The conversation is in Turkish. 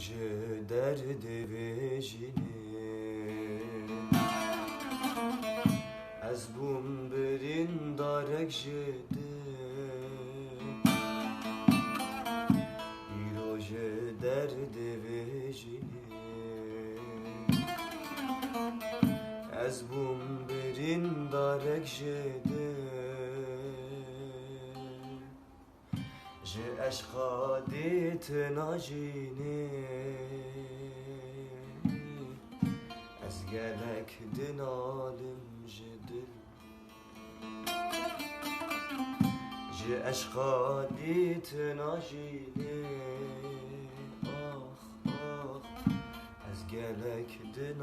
Roje derdi vejini Ez bum berin darek jede Roje derdi vejini Ez bum berin darek jede Ji eşqa dit najini Ez gelek din alim ji dil Ji eşqa dit najini Ah. Ah Ez gelek din